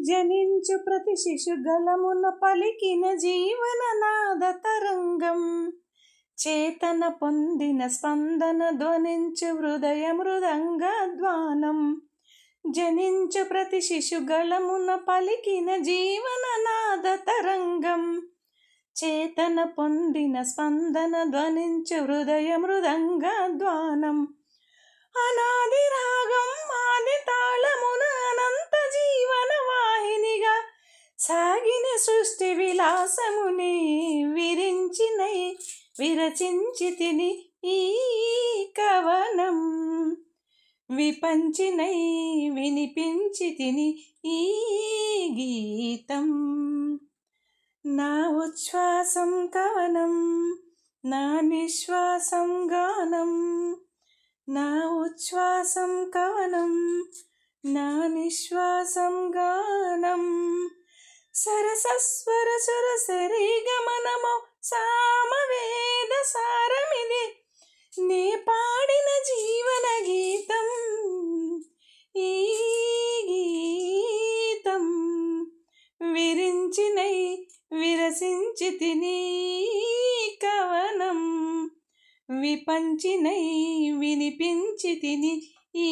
జనించు ప్రతి శిశు గలమున పలికిన జీవన నాద తరంగం. చేతన పొందిన స్పందన ధ్వనించు హృదయ మృదంగ ధ్వానం. జనించు ప్రతి శిశు గళమున పలికిన జీవన నాద తరంగం. చేతన పొందిన స్పందన ధ్వనించు హృదయ మృదంగ ధ్వానం. సాగిన సృష్టి విలాసముని విరించినై విరచించి తిని ఈ కవనం. విపంచినై వినిపించి తిని ఈ గీతం. నా ఉచ్ఛ్వాసం కవనం నా నిశ్వాసం గానం. నా ఉచ్ఛ్వాసం కవనం నా నిశ్వాసం గానం. సరసస్వర సుర సరి గమనము సామవేద సారమిది. నే పాడిన జీవన గీతం ఈ గీతం విరించినై విరసించి తిని కవనం విపంచినై వినిపించి తిని ఈ